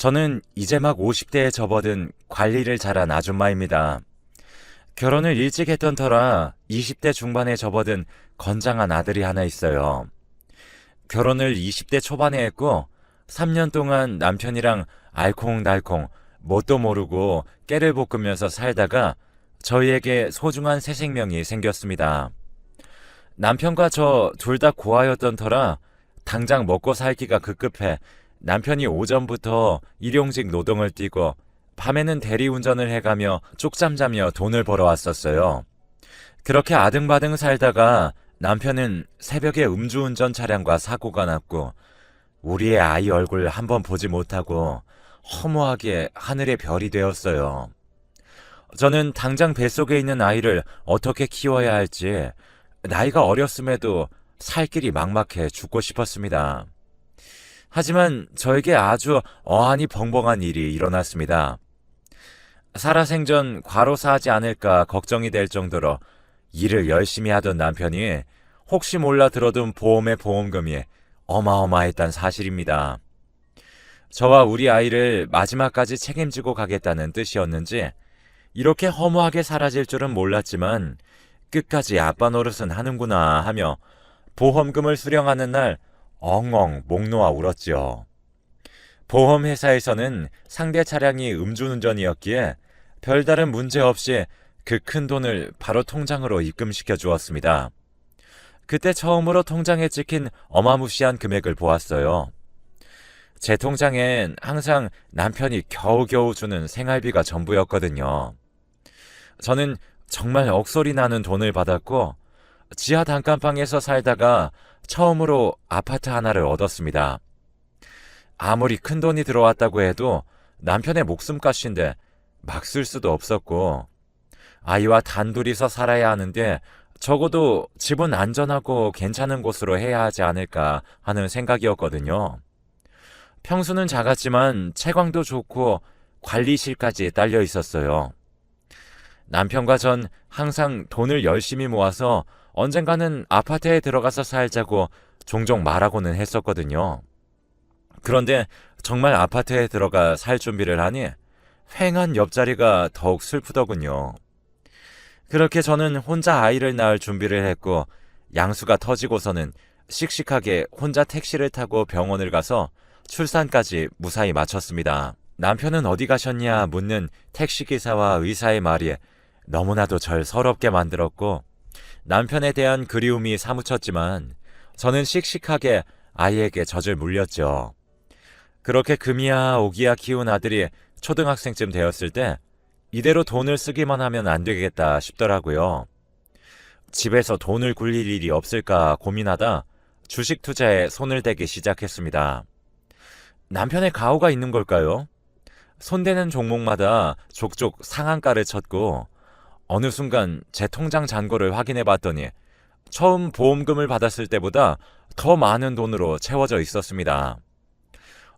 저는 이제 막 50대에 접어든 관리를 잘한 아줌마입니다. 결혼을 일찍 했던 터라 20대 중반에 접어든 건장한 아들이 하나 있어요. 결혼을 20대 초반에 했고 3년 동안 남편이랑 알콩달콩 뭣도 모르고 깨를 볶으면서 살다가 저희에게 소중한 새 생명이 생겼습니다. 남편과 저 둘 다 고아였던 터라 당장 먹고 살기가 급급해 남편이 오전부터 일용직 노동을 뛰고 밤에는 대리운전을 해가며 쪽잠 자며 돈을 벌어왔었어요. 그렇게 아등바등 살다가 남편은 새벽에 음주운전 차량과 사고가 났고 우리의 아이 얼굴 한번 보지 못하고 허무하게 하늘의 별이 되었어요. 저는 당장 뱃속에 있는 아이를 어떻게 키워야 할지 나이가 어렸음에도 살 길이 막막해 죽고 싶었습니다. 하지만 저에게 아주 어안이 벙벙한 일이 일어났습니다. 살아생전 과로사하지 않을까 걱정이 될 정도로 일을 열심히 하던 남편이 혹시 몰라 들어둔 보험의 보험금이 어마어마했단 사실입니다. 저와 우리 아이를 마지막까지 책임지고 가겠다는 뜻이었는지 이렇게 허무하게 사라질 줄은 몰랐지만 끝까지 아빠 노릇은 하는구나 하며 보험금을 수령하는 날 엉엉 목 놓아 울었지요. 보험회사에서는 상대 차량이 음주운전이었기에 별다른 문제 없이 그 큰 돈을 바로 통장으로 입금시켜 주었습니다. 그때 처음으로 통장에 찍힌 어마무시한 금액을 보았어요. 제 통장엔 항상 남편이 겨우겨우 주는 생활비가 전부였거든요. 저는 정말 억소리 나는 돈을 받았고 지하 단칸방에서 살다가 처음으로 아파트 하나를 얻었습니다. 아무리 큰 돈이 들어왔다고 해도 남편의 목숨값인데 막 쓸 수도 없었고 아이와 단둘이서 살아야 하는데 적어도 집은 안전하고 괜찮은 곳으로 해야 하지 않을까 하는 생각이었거든요. 평수는 작았지만 채광도 좋고 관리실까지 딸려 있었어요. 남편과 전 항상 돈을 열심히 모아서 언젠가는 아파트에 들어가서 살자고 종종 말하고는 했었거든요. 그런데 정말 아파트에 들어가 살 준비를 하니 휑한 옆자리가 더욱 슬프더군요. 그렇게 저는 혼자 아이를 낳을 준비를 했고 양수가 터지고서는 씩씩하게 혼자 택시를 타고 병원을 가서 출산까지 무사히 마쳤습니다. 남편은 어디 가셨냐 묻는 택시기사와 의사의 말이 너무나도 절 서럽게 만들었고 남편에 대한 그리움이 사무쳤지만 저는 씩씩하게 아이에게 젖을 물렸죠. 그렇게 금이야 오기야 키운 아들이 초등학생쯤 되었을 때 이대로 돈을 쓰기만 하면 안 되겠다 싶더라고요. 집에서 돈을 굴릴 일이 없을까 고민하다 주식 투자에 손을 대기 시작했습니다. 남편의 가오가 있는 걸까요? 손대는 종목마다 족족 상한가를 쳤고 어느 순간 제 통장 잔고를 확인해 봤더니 처음 보험금을 받았을 때보다 더 많은 돈으로 채워져 있었습니다.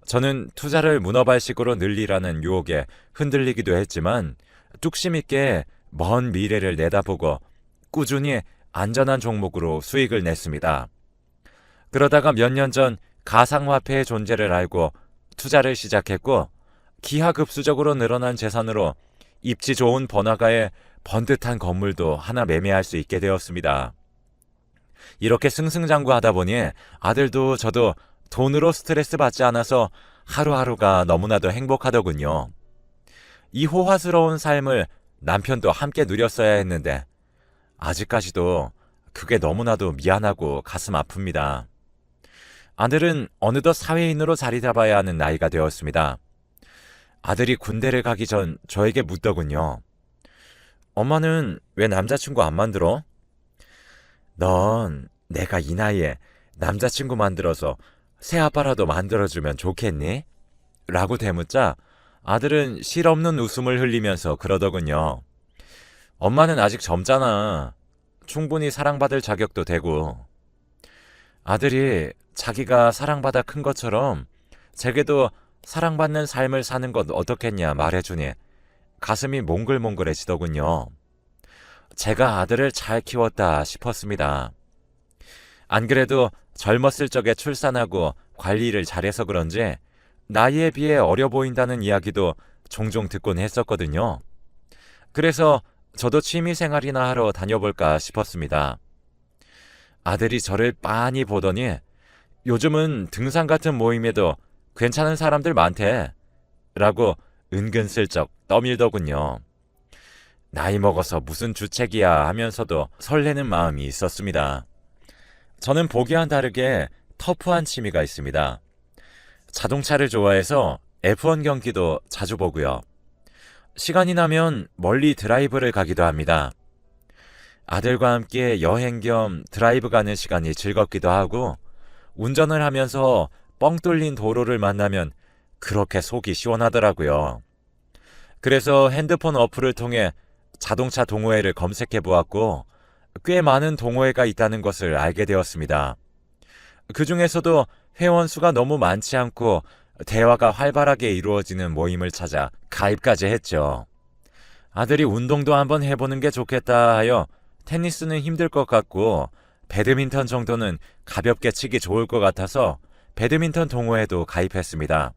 저는 투자를 문어발식으로 늘리라는 유혹에 흔들리기도 했지만 뚝심 있게 먼 미래를 내다보고 꾸준히 안전한 종목으로 수익을 냈습니다. 그러다가 몇 년 전 가상화폐의 존재를 알고 투자를 시작했고 기하급수적으로 늘어난 재산으로 입지 좋은 번화가에 번듯한 건물도 하나 매매할 수 있게 되었습니다. 이렇게 승승장구하다 보니 아들도 저도 돈으로 스트레스 받지 않아서 하루하루가 너무나도 행복하더군요. 이 호화스러운 삶을 남편도 함께 누렸어야 했는데 아직까지도 그게 너무나도 미안하고 가슴 아픕니다. 아들은 어느덧 사회인으로 자리 잡아야 하는 나이가 되었습니다. 아들이 군대를 가기 전 저에게 묻더군요. 엄마는 왜 남자친구 안 만들어? 넌 내가 이 나이에 남자친구 만들어서 새 아빠라도 만들어주면 좋겠니? 라고 대묻자 아들은 실없는 웃음을 흘리면서 그러더군요. 엄마는 아직 젊잖아. 충분히 사랑받을 자격도 되고. 아들이 자기가 사랑받아 큰 것처럼 제게도 사랑받는 삶을 사는 것 어떻겠냐 말해주니 가슴이 몽글몽글해지더군요. 제가 아들을 잘 키웠다 싶었습니다. 안 그래도 젊었을 적에 출산하고 관리를 잘해서 그런지 나이에 비해 어려 보인다는 이야기도 종종 듣곤 했었거든요. 그래서 저도 취미 생활이나 하러 다녀볼까 싶었습니다. 아들이 저를 빤히 보더니 요즘은 등산 같은 모임에도 괜찮은 사람들 많대. 라고 은근슬쩍 떠밀더군요. 나이 먹어서 무슨 주책이야 하면서도 설레는 마음이 있었습니다. 저는 보기와는 다르게 터프한 취미가 있습니다. 자동차를 좋아해서 F1 경기도 자주 보고요. 시간이 나면 멀리 드라이브를 가기도 합니다. 아들과 함께 여행 겸 드라이브 가는 시간이 즐겁기도 하고 운전을 하면서 뻥 뚫린 도로를 만나면 그렇게 속이 시원하더라고요. 그래서 핸드폰 어플을 통해 자동차 동호회를 검색해 보았고 꽤 많은 동호회가 있다는 것을 알게 되었습니다. 그 중에서도 회원 수가 너무 많지 않고 대화가 활발하게 이루어지는 모임을 찾아 가입까지 했죠. 아들이 운동도 한번 해보는 게 좋겠다 하여 테니스는 힘들 것 같고 배드민턴 정도는 가볍게 치기 좋을 것 같아서 배드민턴 동호회도 가입했습니다.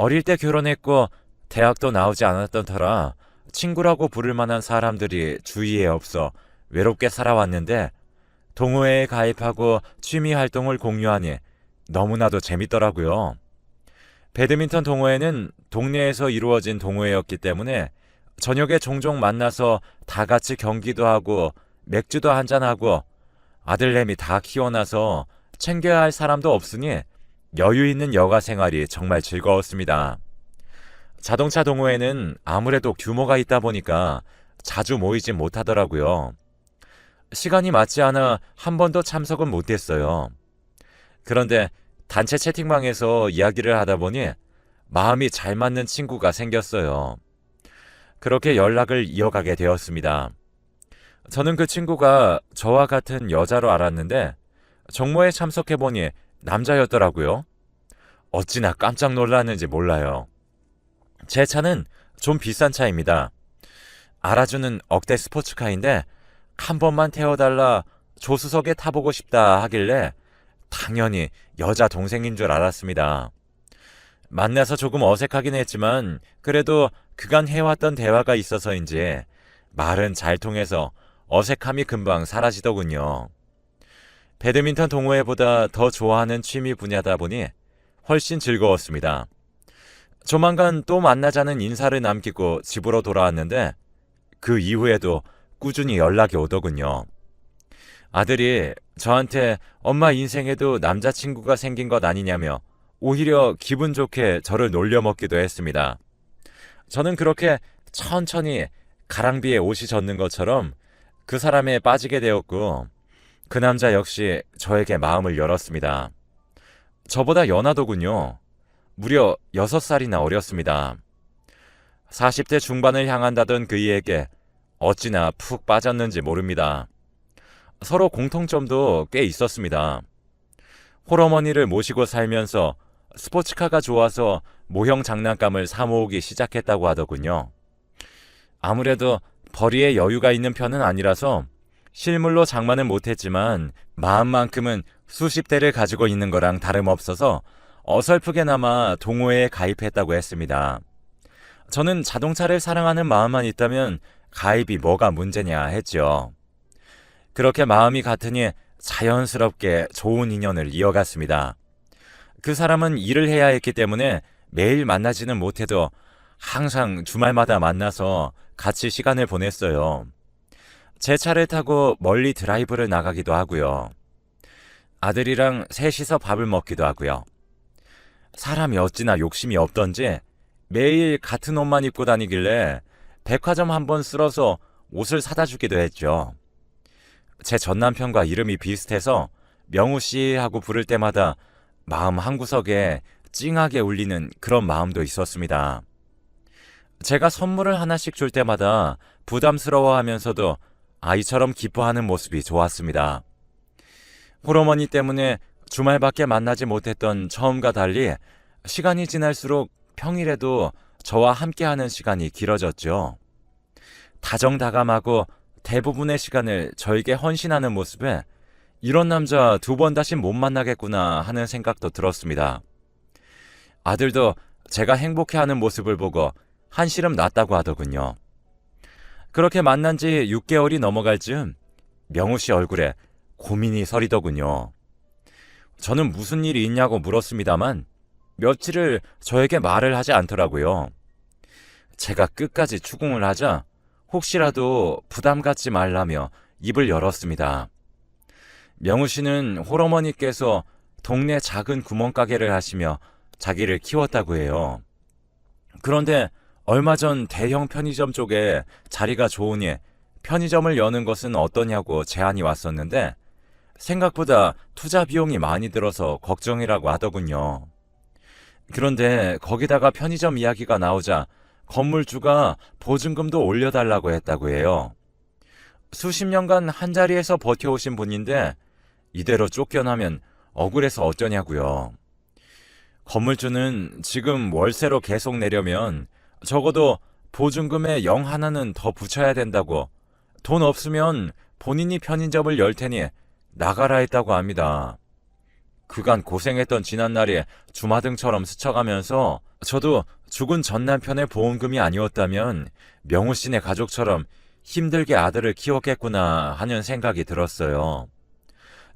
어릴 때 결혼했고 대학도 나오지 않았던 터라 친구라고 부를 만한 사람들이 주위에 없어 외롭게 살아왔는데 동호회에 가입하고 취미 활동을 공유하니 너무나도 재밌더라고요. 배드민턴 동호회는 동네에서 이루어진 동호회였기 때문에 저녁에 종종 만나서 다 같이 경기도 하고 맥주도 한잔하고 아들내미 다 키워놔서 챙겨야 할 사람도 없으니 여유 있는 여가 생활이 정말 즐거웠습니다. 자동차 동호회는 아무래도 규모가 있다 보니까 자주 모이진 못하더라고요. 시간이 맞지 않아 한 번도 참석은 못했어요. 그런데 단체 채팅방에서 이야기를 하다 보니 마음이 잘 맞는 친구가 생겼어요. 그렇게 연락을 이어가게 되었습니다. 저는 그 친구가 저와 같은 여자로 알았는데 정모에 참석해보니 남자였더라고요. 어찌나 깜짝 놀랐는지 몰라요. 제 차는 좀 비싼 차입니다. 알아주는 억대 스포츠카인데 한 번만 태워달라 조수석에 타보고 싶다 하길래 당연히 여자 동생인 줄 알았습니다. 만나서 조금 어색하긴 했지만 그래도 그간 해왔던 대화가 있어서인지 말은 잘 통해서 어색함이 금방 사라지더군요. 배드민턴 동호회보다 더 좋아하는 취미 분야다 보니 훨씬 즐거웠습니다. 조만간 또 만나자는 인사를 남기고 집으로 돌아왔는데 그 이후에도 꾸준히 연락이 오더군요. 아들이 저한테 엄마 인생에도 남자친구가 생긴 것 아니냐며 오히려 기분 좋게 저를 놀려먹기도 했습니다. 저는 그렇게 천천히 가랑비에 옷이 젖는 것처럼 그 사람에 빠지게 되었고 그 남자 역시 저에게 마음을 열었습니다. 저보다 연하더군요. 무려 6살이나 어렸습니다. 40대 중반을 향한다던 그이에게 어찌나 푹 빠졌는지 모릅니다. 서로 공통점도 꽤 있었습니다. 홀어머니를 모시고 살면서 스포츠카가 좋아서 모형 장난감을 사모으기 시작했다고 하더군요. 아무래도 벌이에 여유가 있는 편은 아니라서 실물로 장만은 못했지만 마음만큼은 수십 대를 가지고 있는 거랑 다름없어서 어설프게나마 동호회에 가입했다고 했습니다. 저는 자동차를 사랑하는 마음만 있다면 가입이 뭐가 문제냐 했죠. 그렇게 마음이 같으니 자연스럽게 좋은 인연을 이어갔습니다. 그 사람은 일을 해야 했기 때문에 매일 만나지는 못해도 항상 주말마다 만나서 같이 시간을 보냈어요. 제 차를 타고 멀리 드라이브를 나가기도 하고요. 아들이랑 셋이서 밥을 먹기도 하고요. 사람이 어찌나 욕심이 없던지 매일 같은 옷만 입고 다니길래 백화점 한 번 쓸어서 옷을 사다 주기도 했죠. 제 전 남편과 이름이 비슷해서 명우 씨 하고 부를 때마다 마음 한구석에 찡하게 울리는 그런 마음도 있었습니다. 제가 선물을 하나씩 줄 때마다 부담스러워 하면서도 아이처럼 기뻐하는 모습이 좋았습니다. 홀어머니 때문에 주말밖에 만나지 못했던 처음과 달리 시간이 지날수록 평일에도 저와 함께하는 시간이 길어졌죠. 다정다감하고 대부분의 시간을 저에게 헌신하는 모습에 이런 남자 두 번 다시 못 만나겠구나 하는 생각도 들었습니다. 아들도 제가 행복해하는 모습을 보고 한시름 났다고 하더군요. 그렇게 만난 지 6개월이 넘어갈 즈음 명우 씨 얼굴에 고민이 서리더군요. 저는 무슨 일이 있냐고 물었습니다만 며칠을 저에게 말을 하지 않더라고요. 제가 끝까지 추궁을 하자 혹시라도 부담 갖지 말라며 입을 열었습니다. 명우 씨는 홀어머니께서 동네 작은 구멍가게를 하시며 자기를 키웠다고 해요. 그런데 얼마 전 대형 편의점 쪽에 자리가 좋으니 편의점을 여는 것은 어떠냐고 제안이 왔었는데 생각보다 투자 비용이 많이 들어서 걱정이라고 하더군요. 그런데 거기다가 편의점 이야기가 나오자 건물주가 보증금도 올려달라고 했다고 해요. 수십 년간 한 자리에서 버텨오신 분인데 이대로 쫓겨나면 억울해서 어쩌냐고요. 건물주는 지금 월세로 계속 내려면 적어도 보증금에 영 하나는 더 붙여야 된다고 돈 없으면 본인이 편의점을 열 테니 나가라 했다고 합니다. 그간 고생했던 지난날이 주마등처럼 스쳐가면서 저도 죽은 전 남편의 보험금이 아니었다면 명우 씨네 가족처럼 힘들게 아들을 키웠겠구나 하는 생각이 들었어요.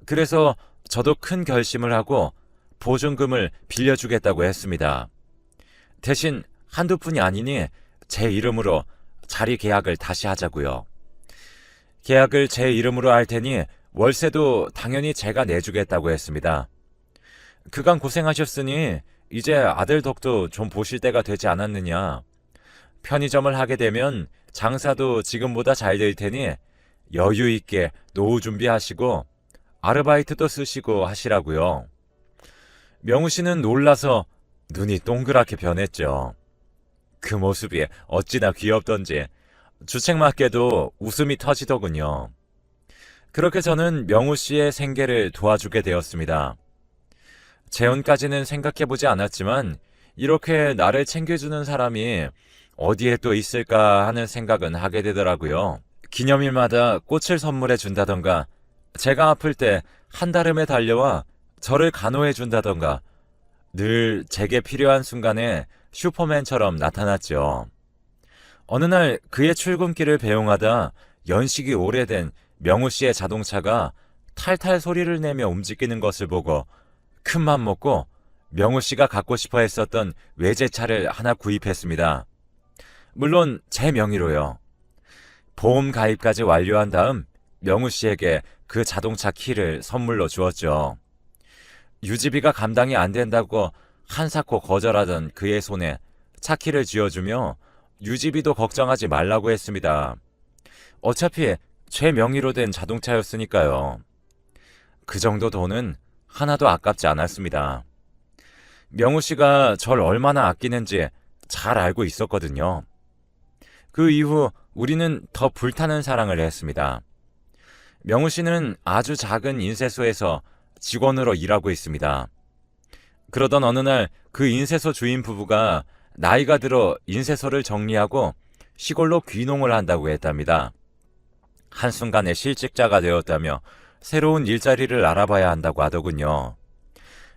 그래서 저도 큰 결심을 하고 보증금을 빌려주겠다고 했습니다. 대신 한두 푼이 아니니 제 이름으로 자리 계약을 다시 하자고요. 계약을 제 이름으로 할 테니 월세도 당연히 제가 내주겠다고 했습니다. 그간 고생하셨으니 이제 아들 덕도 좀 보실 때가 되지 않았느냐. 편의점을 하게 되면 장사도 지금보다 잘 될 테니 여유 있게 노후 준비하시고 아르바이트도 쓰시고 하시라고요. 명우 씨는 놀라서 눈이 동그랗게 변했죠. 그 모습이 어찌나 귀엽던지 주책맞게도 웃음이 터지더군요. 그렇게 저는 명우 씨의 생계를 도와주게 되었습니다. 재혼까지는 생각해보지 않았지만 이렇게 나를 챙겨주는 사람이 어디에 또 있을까 하는 생각은 하게 되더라고요. 기념일마다 꽃을 선물해 준다던가 제가 아플 때 한달음에 달려와 저를 간호해 준다던가 늘 제게 필요한 순간에 슈퍼맨처럼 나타났죠. 어느 날 그의 출근길을 배웅하다 연식이 오래된 명우 씨의 자동차가 탈탈 소리를 내며 움직이는 것을 보고 큰맘 먹고 명우 씨가 갖고 싶어 했었던 외제차를 하나 구입했습니다. 물론 제 명의로요. 보험 가입까지 완료한 다음 명우 씨에게 그 자동차 키를 선물로 주었죠. 유지비가 감당이 안 된다고 한사코 거절하던 그의 손에 차 키를 쥐어주며 유지비도 걱정하지 말라고 했습니다. 어차피 제 명의로 된 자동차였으니까요. 그 정도 돈은 하나도 아깝지 않았습니다. 명우 씨가 절 얼마나 아끼는지 잘 알고 있었거든요. 그 이후 우리는 더 불타는 사랑을 했습니다. 명우 씨는 아주 작은 인쇄소에서 직원으로 일하고 있습니다. 그러던 어느 날 그 인쇄소 주인 부부가 나이가 들어 인쇄소를 정리하고 시골로 귀농을 한다고 했답니다. 한순간에 실직자가 되었다며 새로운 일자리를 알아봐야 한다고 하더군요.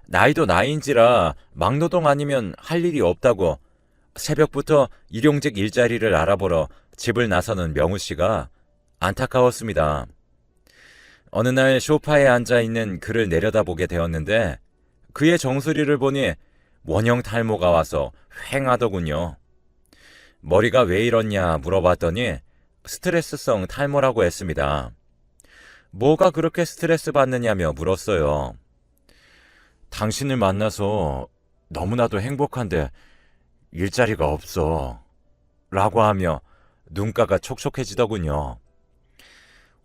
나이도 나이인지라 막노동 아니면 할 일이 없다고 새벽부터 일용직 일자리를 알아보러 집을 나서는 명우 씨가 안타까웠습니다. 어느 날 소파에 앉아 있는 그를 내려다보게 되었는데 그의 정수리를 보니 원형 탈모가 와서 휑하더군요. 머리가 왜 이렇냐 물어봤더니 스트레스성 탈모라고 했습니다. 뭐가 그렇게 스트레스 받느냐며 물었어요. 당신을 만나서 너무나도 행복한데 일자리가 없어. 라고 하며 눈가가 촉촉해지더군요.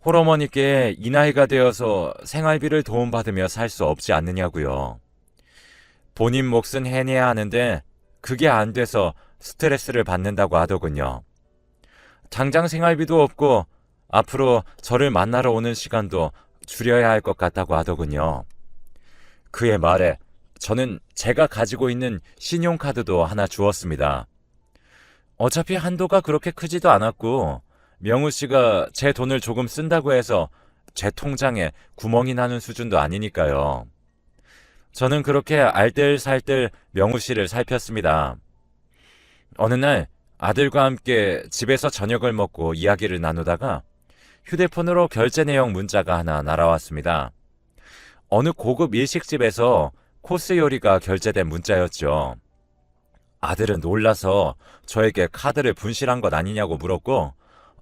홀어머니께 이 나이가 되어서 생활비를 도움받으며 살 수 없지 않느냐고요. 본인 몫은 해내야 하는데 그게 안 돼서 스트레스를 받는다고 하더군요. 당장 생활비도 없고 앞으로 저를 만나러 오는 시간도 줄여야 할 것 같다고 하더군요. 그의 말에 저는 제가 가지고 있는 신용카드도 하나 주었습니다. 어차피 한도가 그렇게 크지도 않았고 명우 씨가 제 돈을 조금 쓴다고 해서 제 통장에 구멍이 나는 수준도 아니니까요. 저는 그렇게 알뜰살뜰 명우 씨를 살폈습니다. 어느 날 아들과 함께 집에서 저녁을 먹고 이야기를 나누다가 휴대폰으로 결제 내용 문자가 하나 날아왔습니다. 어느 고급 일식집에서 코스 요리가 결제된 문자였죠. 아들은 놀라서 저에게 카드를 분실한 것 아니냐고 물었고,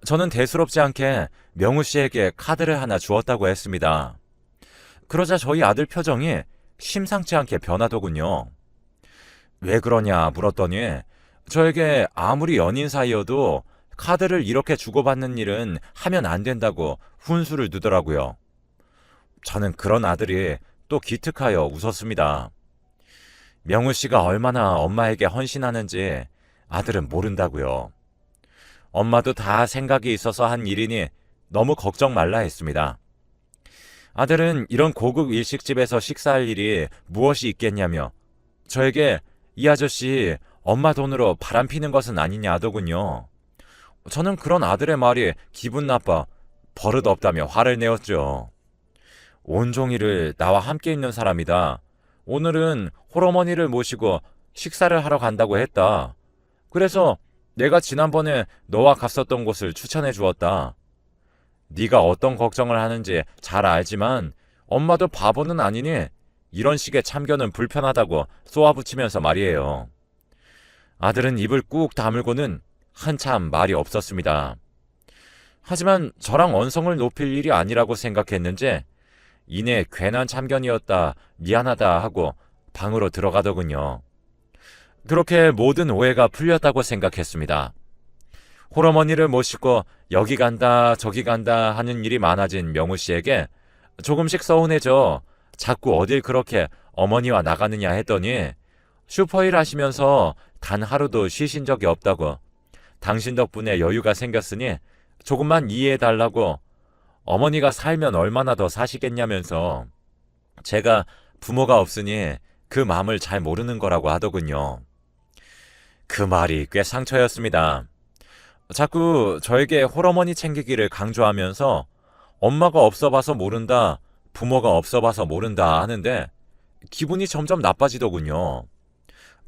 저는 대수롭지 않게 명우 씨에게 카드를 하나 주었다고 했습니다. 그러자 저희 아들 표정이 심상치 않게 변하더군요. 왜 그러냐 물었더니 저에게 아무리 연인 사이여도 카드를 이렇게 주고받는 일은 하면 안 된다고 훈수를 두더라고요. 저는 그런 아들이 또 기특하여 웃었습니다. 명우 씨가 얼마나 엄마에게 헌신하는지 아들은 모른다고요. 엄마도 다 생각이 있어서 한 일이니 너무 걱정 말라 했습니다. 아들은 이런 고급 일식집에서 식사할 일이 무엇이 있겠냐며 저에게 이 아저씨 엄마 돈으로 바람 피는 것은 아니냐 하더군요. 저는 그런 아들의 말이 기분 나빠 버릇 없다며 화를 내었죠. 온종일을 나와 함께 있는 사람이다. 오늘은 홀어머니를 모시고 식사를 하러 간다고 했다. 그래서 내가 지난번에 너와 갔었던 곳을 추천해 주었다. 네가 어떤 걱정을 하는지 잘 알지만 엄마도 바보는 아니니 이런 식의 참견은 불편하다고 쏘아붙이면서 말이에요. 아들은 입을 꾹 다물고는 한참 말이 없었습니다. 하지만 저랑 언성을 높일 일이 아니라고 생각했는지 이내 괜한 참견이었다 미안하다 하고 방으로 들어가더군요. 그렇게 모든 오해가 풀렸다고 생각했습니다. 홀어머니를 모시고 여기 간다 저기 간다 하는 일이 많아진 명우 씨에게 조금씩 서운해져 자꾸 어딜 그렇게 어머니와 나가느냐 했더니 슈퍼일 하시면서 단 하루도 쉬신 적이 없다고 당신 덕분에 여유가 생겼으니 조금만 이해해 달라고 어머니가 살면 얼마나 더 사시겠냐면서 제가 부모가 없으니 그 마음을 잘 모르는 거라고 하더군요. 그 말이 꽤 상처였습니다. 자꾸 저에게 홀어머니 챙기기를 강조하면서 엄마가 없어 봐서 모른다, 부모가 없어 봐서 모른다 하는데 기분이 점점 나빠지더군요.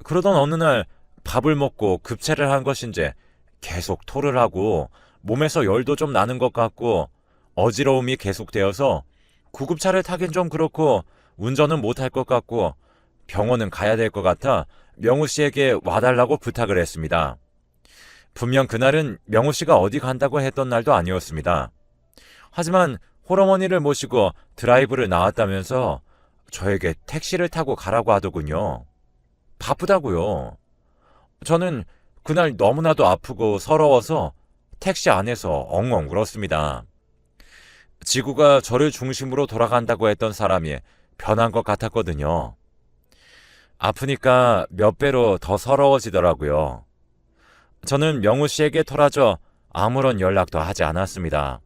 그러던 어느 날 밥을 먹고 급체를 한 것인지 계속 토를 하고 몸에서 열도 좀 나는 것 같고 어지러움이 계속되어서 구급차를 타긴 좀 그렇고 운전은 못할 것 같고 병원은 가야 될 것 같아 명우 씨에게 와달라고 부탁을 했습니다. 분명 그날은 명우 씨가 어디 간다고 했던 날도 아니었습니다. 하지만 홀어머니를 모시고 드라이브를 나왔다면서 저에게 택시를 타고 가라고 하더군요. 바쁘다고요. 저는 그날 너무나도 아프고 서러워서 택시 안에서 엉엉 울었습니다. 지구가 저를 중심으로 돌아간다고 했던 사람이 변한 것 같았거든요. 아프니까 몇 배로 더 서러워지더라고요. 저는 명우 씨에게 토라져 아무런 연락도 하지 않았습니다.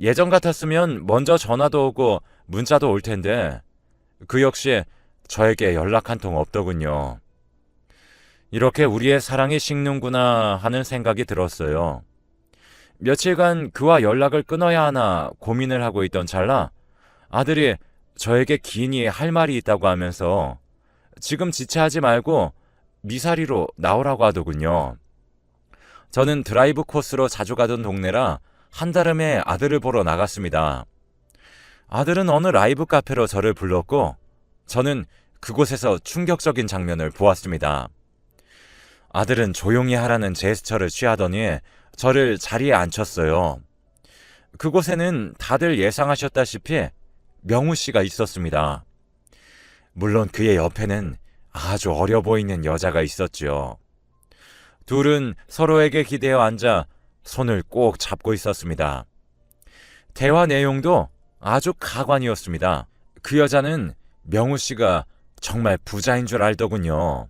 예전 같았으면 먼저 전화도 오고 문자도 올 텐데 그 역시 저에게 연락 한 통 없더군요. 이렇게 우리의 사랑이 식는구나 하는 생각이 들었어요. 며칠간 그와 연락을 끊어야 하나 고민을 하고 있던 찰나 아들이 저에게 기인이 할 말이 있다고 하면서 지금 지체하지 말고 미사리로 나오라고 하더군요. 저는 드라이브 코스로 자주 가던 동네라 한달음에 아들을 보러 나갔습니다. 아들은 어느 라이브 카페로 저를 불렀고 저는 그곳에서 충격적인 장면을 보았습니다. 아들은 조용히 하라는 제스처를 취하더니 저를 자리에 앉혔어요. 그곳에는 다들 예상하셨다시피 명우 씨가 있었습니다. 물론 그의 옆에는 아주 어려 보이는 여자가 있었지요. 둘은 서로에게 기대어 앉아 손을 꼭 잡고 있었습니다. 대화 내용도 아주 가관이었습니다. 그 여자는 명우 씨가 정말 부자인 줄 알더군요.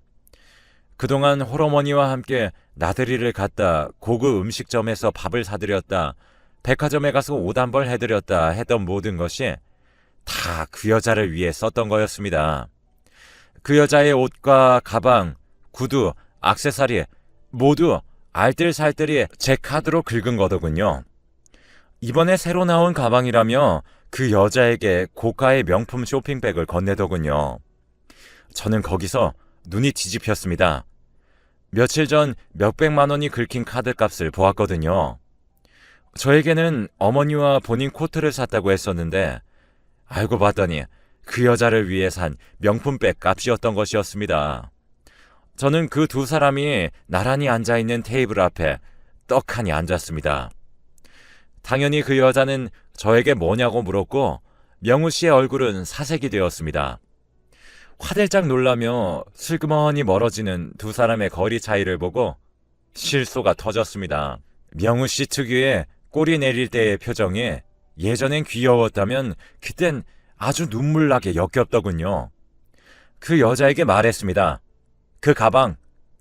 그동안 홀어머니와 함께 나들이를 갔다 고급 음식점에서 밥을 사드렸다 백화점에 가서 옷한벌 해드렸다 했던 모든 것이 다 그 여자를 위해 썼던 거였습니다. 그 여자의 옷과 가방, 구두, 악세사리 모두 알뜰살뜰히 제 카드로 긁은 거더군요. 이번에 새로 나온 가방이라며 그 여자에게 고가의 명품 쇼핑백을 건네더군요. 저는 거기서 눈이 뒤집혔습니다. 며칠 전 몇백만 원이 긁힌 카드 값을 보았거든요. 저에게는 어머니와 본인 코트를 샀다고 했었는데 알고 봤더니 그 여자를 위해 산 명품백 값이었던 것이었습니다. 저는 그 두 사람이 나란히 앉아 있는 테이블 앞에 떡하니 앉았습니다. 당연히 그 여자는 저에게 뭐냐고 물었고 명우 씨의 얼굴은 사색이 되었습니다. 화들짝 놀라며 슬그머니 멀어지는 두 사람의 거리 차이를 보고 실소가 터졌습니다. 명우 씨 특유의 꼬리 내릴 때의 표정이 예전엔 귀여웠다면 그땐 아주 눈물나게 역겹더군요. 그 여자에게 말했습니다. 그 가방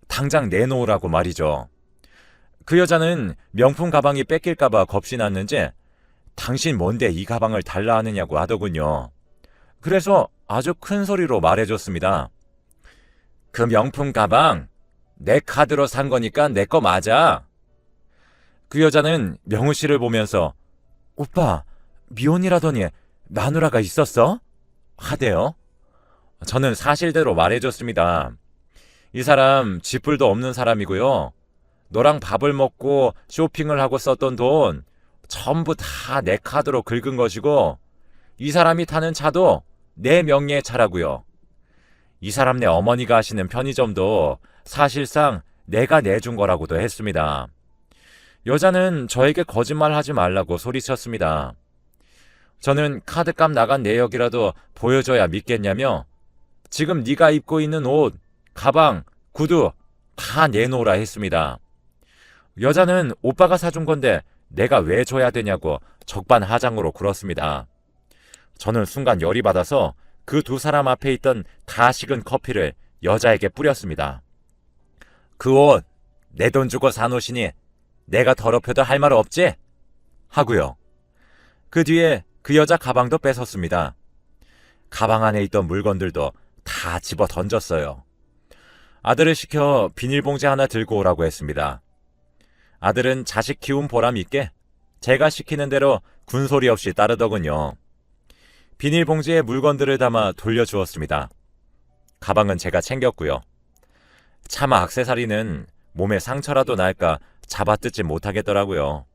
당장 내놓으라고 말이죠. 그 여자는 명품 가방이 뺏길까봐 겁이 났는지 당신 뭔데 이 가방을 달라 하느냐고 하더군요. 그래서 아주 큰 소리로 말해줬습니다. 그 명품 가방 내 카드로 산 거니까 내 거 맞아. 그 여자는 명우 씨를 보면서 오빠 미혼이라더니 마누라가 있었어? 하대요. 저는 사실대로 말해줬습니다. 이 사람 지불도 없는 사람이고요. 너랑 밥을 먹고 쇼핑을 하고 썼던 돈 전부 다 내 카드로 긁은 것이고 이 사람이 타는 차도 내 명예의 차라고요. 이 사람 네 어머니가 하시는 편의점도 사실상 내가 내준 거라고도 했습니다. 여자는 저에게 거짓말 하지 말라고 소리쳤습니다. 저는 카드값 나간 내역이라도 보여줘야 믿겠냐며 지금 네가 입고 있는 옷, 가방, 구두 다 내놓으라 했습니다. 여자는 오빠가 사준 건데 내가 왜 줘야 되냐고 적반하장으로 굴었습니다. 저는 순간 열이 받아서 그 두 사람 앞에 있던 다 식은 커피를 여자에게 뿌렸습니다. 그 옷 내 돈 주고 산 옷이니 내가 더럽혀도 할 말 없지? 하고요. 그 뒤에 그 여자 가방도 뺏었습니다. 가방 안에 있던 물건들도 다 집어 던졌어요. 아들을 시켜 비닐봉지 하나 들고 오라고 했습니다. 아들은 자식 키운 보람 있게 제가 시키는 대로 군소리 없이 따르더군요. 비닐봉지에 물건들을 담아 돌려주었습니다. 가방은 제가 챙겼고요. 차마 악세사리는 몸에 상처라도 날까 잡아뜯지 못하겠더라고요.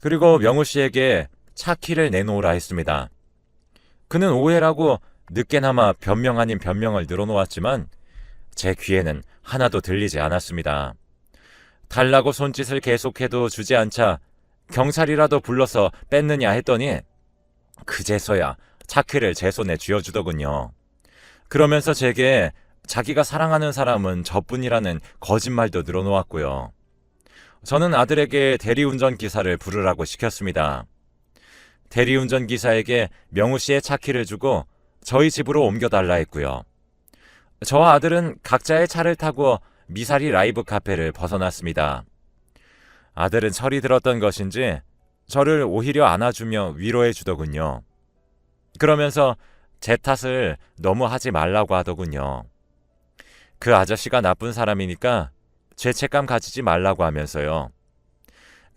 그리고 명우 씨에게 차 키를 내놓으라 했습니다. 그는 오해라고 늦게나마 변명 아닌 변명을 늘어놓았지만 제 귀에는 하나도 들리지 않았습니다. 달라고 손짓을 계속해도 주지 않자 경찰이라도 불러서 뺐느냐 했더니 그제서야 차키를 제 손에 쥐어주더군요. 그러면서 제게 자기가 사랑하는 사람은 저뿐이라는 거짓말도 늘어놓았고요. 저는 아들에게 대리운전 기사를 부르라고 시켰습니다. 대리운전 기사에게 명우 씨의 차키를 주고 저희 집으로 옮겨달라 했고요. 저와 아들은 각자의 차를 타고 미사리 라이브 카페를 벗어났습니다. 아들은 철이 들었던 것인지 저를 오히려 안아주며 위로해 주더군요. 그러면서 제 탓을 너무 하지 말라고 하더군요. 그 아저씨가 나쁜 사람이니까 죄책감 가지지 말라고 하면서요.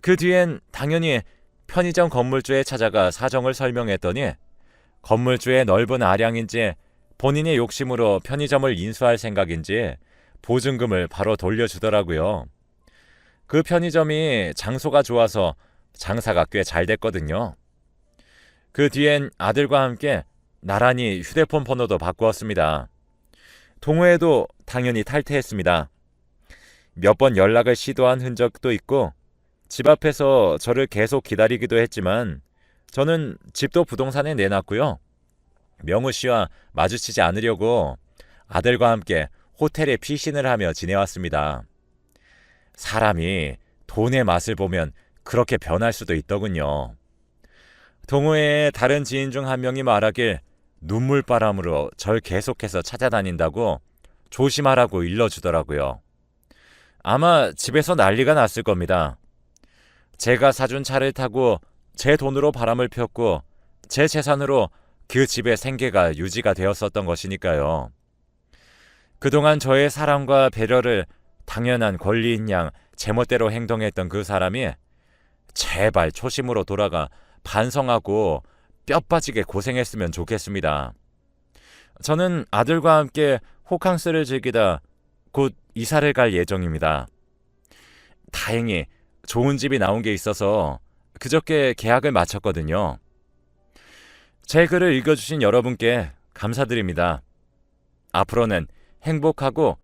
그 뒤엔 당연히 편의점 건물주에 찾아가 사정을 설명했더니 건물주의 넓은 아량인지 본인의 욕심으로 편의점을 인수할 생각인지 보증금을 바로 돌려주더라고요. 그 편의점이 장소가 좋아서 장사가 꽤 잘 됐거든요. 그 뒤엔 아들과 함께 나란히 휴대폰 번호도 바꾸었습니다. 동호회도 당연히 탈퇴했습니다. 몇 번 연락을 시도한 흔적도 있고 집 앞에서 저를 계속 기다리기도 했지만 저는 집도 부동산에 내놨고요. 명우 씨와 마주치지 않으려고 아들과 함께 호텔에 피신을 하며 지내왔습니다. 사람이 돈의 맛을 보면 그렇게 변할 수도 있더군요. 동호회의 다른 지인 중 한 명이 말하길 눈물바람으로 절 계속해서 찾아다닌다고 조심하라고 일러주더라고요. 아마 집에서 난리가 났을 겁니다. 제가 사준 차를 타고 제 돈으로 바람을 폈고 제 재산으로 그 집의 생계가 유지가 되었었던 것이니까요. 그동안 저의 사랑과 배려를 당연한 권리인 양 제멋대로 행동했던 그 사람이 제발 초심으로 돌아가 반성하고 뼈 빠지게 고생했으면 좋겠습니다. 저는 아들과 함께 호캉스를 즐기다 곧 이사를 갈 예정입니다. 다행히 좋은 집이 나온 게 있어서 그저께 계약을 마쳤거든요. 제 글을 읽어주신 여러분께 감사드립니다. 앞으로는 행복하고